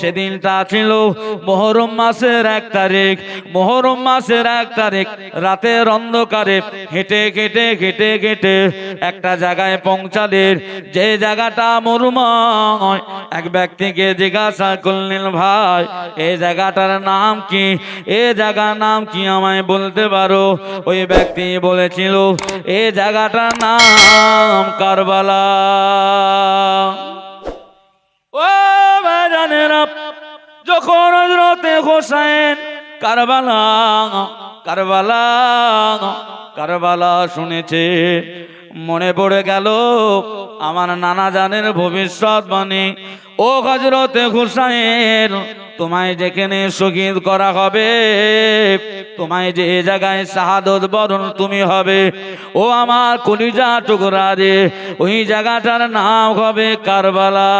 সেদিনটা ছিল মোহরম মাসের এক তারিখ। মোহরম মাসের এক তারিখ। রাতের অন্ধকারে হেঁটে হেঁটে হেঁটে হেঁটে একটা জায়গায় পৌঁছালেন যে জায়গাটা মরুময়, এক ব্যক্তিকে জিজ্ঞাসা করলেন, ভাই এই জায়গাটার নাম কি? এ জায়গার নাম কি আমায় বলতে পারো? ওই ব্যক্তি বলেছিল এই জায়গাটার নাম কারবালা। ও ভাইজানেরা যখন হজরতে হোসেন কারবালা কারবালা কারবালা শুনেছে, মনে পড়ে গেল, আমার নানা জানের ভবিষ্যৎবাণী ও হজরতে হুসাইন, তোমায় যেখানে শহীদ করা হবে, তোমায় যে জায়গায় শাহাদত বরণ তুমি হবে, ও আমার কলিজা টুকরা রে, ওই জায়গাটার নাম হবে কারবালা।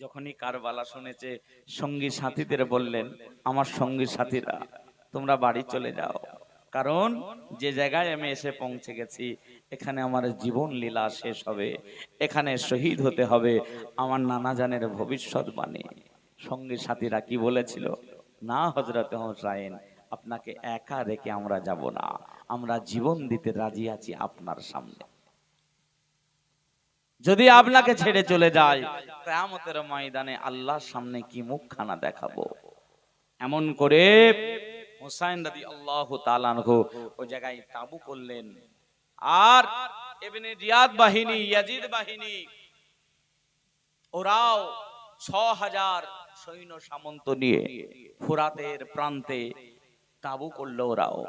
যখনই কারবালা শুনেছে সঙ্গী সাথীদের বললেন, আমার সঙ্গী সাথীরা, তোমরা বাড়ি চলে যাও। কারণ যে জায়গায় আমি এসে পৌঁছে গেছি, এখানে আমার জীবন লীলা শেষ হবে। এখানে শহীদ হতে হবে। আমার নানা জানের ভবিষ্যৎ ভবিষ্যৎবাণী সঙ্গী সাথীরা কি বলেছিল? না হজরত হোসাইন আপনাকে একা রেখে আমরা যাব না। আমরা জীবন দিতে রাজি আছি আপনার সামনে। যদি আপনাকে ছেড়ে চলে যায়, কেয়ামতের ময়দানে আল্লাহর সামনে কি মুখখানা দেখাবো? এমন করে হোসাইন রাদি আল্লাহ তালানহু ওই জায়গায় তাবু করলেন। আর রিয়াদ বাহিনী, ইয়াজিদ বাহিনী, ওরাও ছ হাজার সৈন্য সামন্ত নিয়ে ফুরাতের প্রান্তে তাবু করল ওরাও।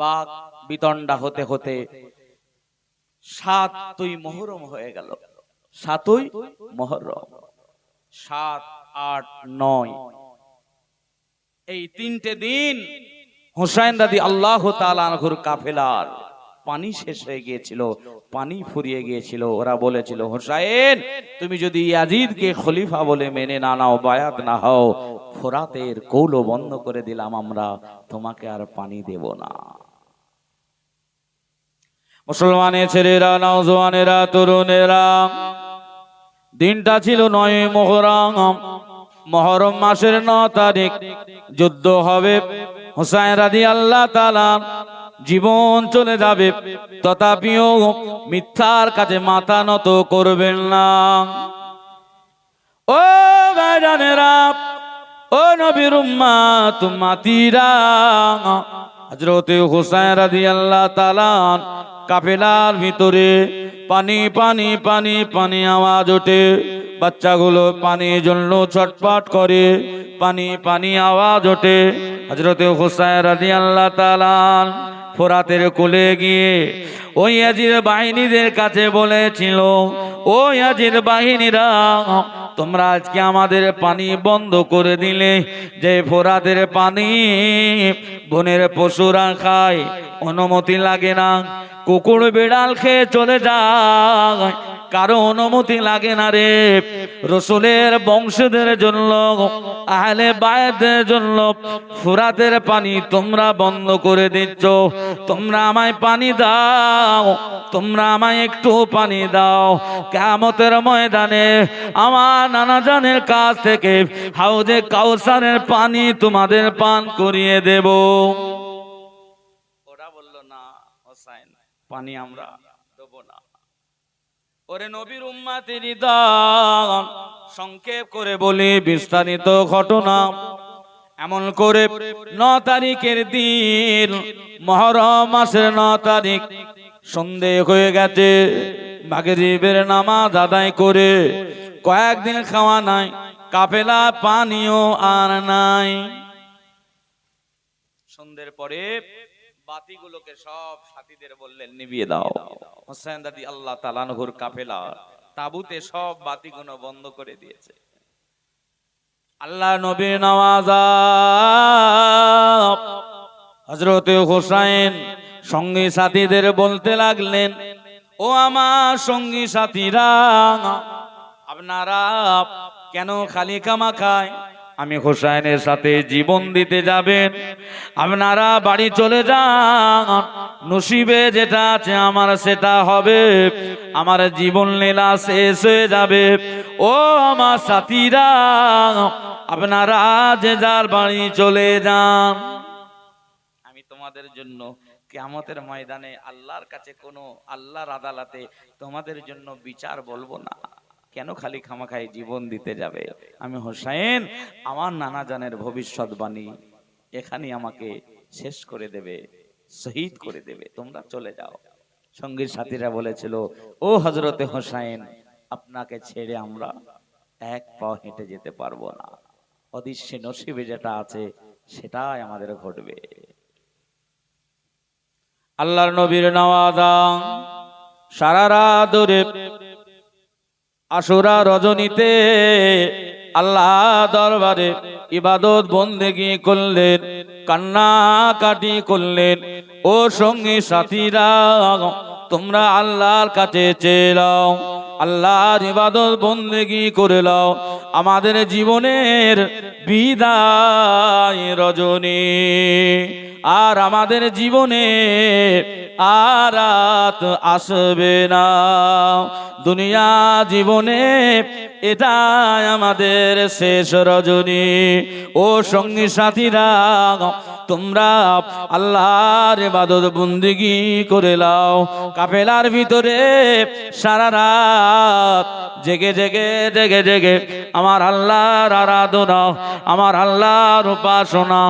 বাঘ, বিতণ্ডা হতে হতে সাতই মহরম হয়ে গেল। সাতই মহরম। সাত, আট, নয়। এই তিনটে দিন দাদি আল্লাহ তালানহুর কাফেলার পানি শেষ হয়ে গিয়েছিল, পানি ফুরিয়ে গিয়েছিল। ওরা বলেছিল, হুসাইন, তুমি যদি ইয়াজিদকে খলিফা বলে মেনে না নাও, বায়াত না হও, ফোরাতের কৌলো বন্ধ করে দিলাম আমরা, তোমাকে আর পানি দেব না। মুসলমানের ছেলেরা নওজওয়ানেরা তরুণেরা, দিনটা ছিল নয় মহরম। মহরম মাসের ন তারিখ, যুদ্ধ হবে। হুসাইন রাদি আল্লাহ তালা জীবন চলে যাবে। তথাপিও মিথ্যার কাছে মাথা নত করবেন না। ও ভাইজানেরা, ও নবীর তুমাতিরা হজরতে হুসাইন আল্লাহ তালান কাফেলার ভিতরে পানি পানি পানি পানি আওয়াজ ওঠে। বাচ্চাগুলো পানির জন্য ছটপট করে, পানি পানি আওয়াজ ওঠে। হজরতে হুসাইন আল্লাহ তাআলা ফোরাতের কোলে গিয়ে ওই আজির বাহিনীদের কাছে বলেছিল ওই আজির বাহিনীরা, তোমরা আজকে আমাদের পানি বন্ধ করে দিলে। যে ফোরাতের পানি বনের পশুরা খায়, অনুমতি লাগে না। কুকুর বিড়াল খেয়ে চলে যায়। কারও অনুমতি লাগে না রে। রসুলের বংশদের জন্য, আহলে বায়দের জন্য ফুরাতের পানি তোমরা বন্ধ করে দিচ্ছ। তোমরা আমায় পানি দাও, তোমরা আমায় একটু পানি দাও। কেমতের ময়দানে আমার নানা জানের কাছ থেকে হাউজে কাউসারের পানি তোমাদের পান করিয়ে দেব। ওরা বলল, না পানি আমরা ওরে নবীর উম্মাতের দান সংক্ষেপ করে বলি বিস্তারিত ঘটনা। এমন করে ন তারিখের দিন, মহরম মাসের ন তারিখ, সন্ধে হয়ে গেছে। মাগরিবের নামাজ আদায় করে কয়েকদিন খাওয়া নাই, কাফেলা পানিও আর নাই। সন্ধ্যের পরে বাতিগুলোকে সব সাথীদের বললেন, নিভিয়ে দাও। হোসেন দাদি আল্লাহ তালানহুর কাফেলা তাবুতে সব বাতিগুলো বন্ধ করে দিয়েছে। আল্লাহ নবীর নওয়াজ হোসাইন সঙ্গী সাথীদের বলতে লাগলেন, ও আমার সঙ্গী সাথীরা, আপনারা কেন খালি কামা খায় আমি হোসাইনের সাথে জীবন দিতে যাবেন। আপনারা বাড়ি চলে যান। নসিবে যেটা আছে আমার সেটা হবে। আমার জীবন লীলা শেষ হয়ে যাবে। ও আমার সাথীরা, আপনারা যে যার বাড়ি চলে যান। আমি তোমাদের জন্য কিয়ামতের ময়দানে আল্লাহর কাছে কোনো আল্লাহর আদালতে তোমাদের জন্য বিচার বলব না। কেন খালি খামাখাই জীবন দিতে যাবে? আমি হোসাইন, আমার নানা জানের ভবিষ্যৎবাণী এখানেই আমাকে শেষ করে দেবে, শহীদ করে দেবে। তোমরা চলে যাও। সঙ্গীর সাথীরা বলেছিল, ও হজরতে হোসাইন, আপনাকে ছেড়ে আমরা এক পা হেঁটে যেতে পারব না। অদৃশ্যে নসিবে যেটা আছে, সেটাই আমাদের ঘটবে। আল্লাহর নবীর নওয়াজা, সারা রাত আশুরা রজনীতে আল্লাহ দরবারে ইবাদত বন্দেগি করলেন, কান্না কাটি করলেন। ও সঙ্গী সাথীরা, তোমরা আল্লাহর কাছে চেয়ে নাও, আল্লাহর ইবাদত বন্দেগি করে নাও। আমাদের জীবনের বিদায় রজনী, আর আমাদের জীবনে আর রাত আসবে না। দুনিয়া জীবনে এটাই আমাদের শেষ রজনী। ও সঙ্গী সাথীরা তোমরা আল্লাহর ইবাদত বন্দিগি করে লাও। কাফেলার ভিতরে সারা রাত জেগে জেগে জেগে জেগে আমার আল্লাহর আরাধনা, আমার আল্লাহর উপাসনা,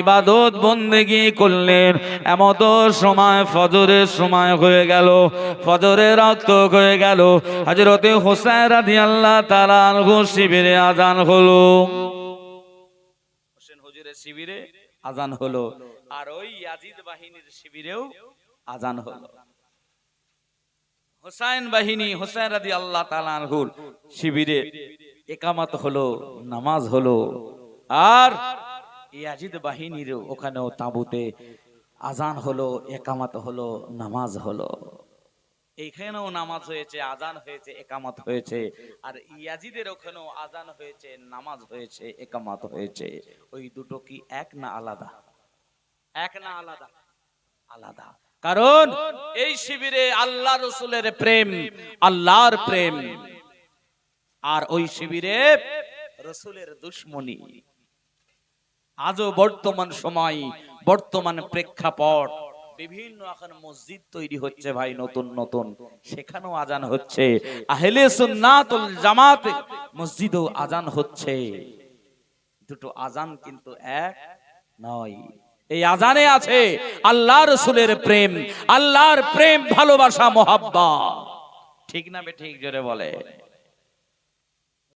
ইবাদত বন্দেগি করলেন। এমত সময় ফজরের সময় হয়ে গেল, ফজরের রক্ত হয়ে গেল। হজরতে হোসেন রাধি আল্লাহ তালা শিবিরে আজান হলো। হোসেন হুজুরের শিবিরে আজান হলো। আর ওই ইয়াজিদ বাহিনীর শিবিরেও আজান হলো। হোসাইন বাহিনী হোসাইন রাদি আল্লাহ তালানহুর শিবিরে একামত হলো নামাজ হলো। আর ইয়াজিদ বাহিনীর ওখানেও তাঁবুতে আজান হলো একামত হলো নামাজ হলো। এইখানেও নামাজ হয়েছে আজান হয়েছে একামত হয়েছে। আর ইয়াজিদের ওখানেও আজান হয়েছে নামাজ হয়েছে একামত হয়েছে। ওই দুটো কি এক না আলাদা? এক না আলাদা। আলাদা। কারণ এই শিবিরে আল্লাহ রসুলের প্রেম আল্লাহর প্রেম। আর ওই শিবিরে রসুলের দুশ্মনী। আজও বর্তমান সময় বর্তমান প্রেক্ষাপট। বিভিন্ন এখন মসজিদ তৈরি হচ্ছে ভাই, নতুন নতুন। সেখানেও আজান হচ্ছে। আহলে সুন্নাতুল জামাত মসজিদও আজান হচ্ছে। দুটো আজান কিন্তু এক নয়। এই আজানে আছে আল্লাহ রসুলের প্রেম, আল্লাহর প্রেম, ভালোবাসা, মোহাব্বা। ঠিক না বে ঠিক জোরে বলে?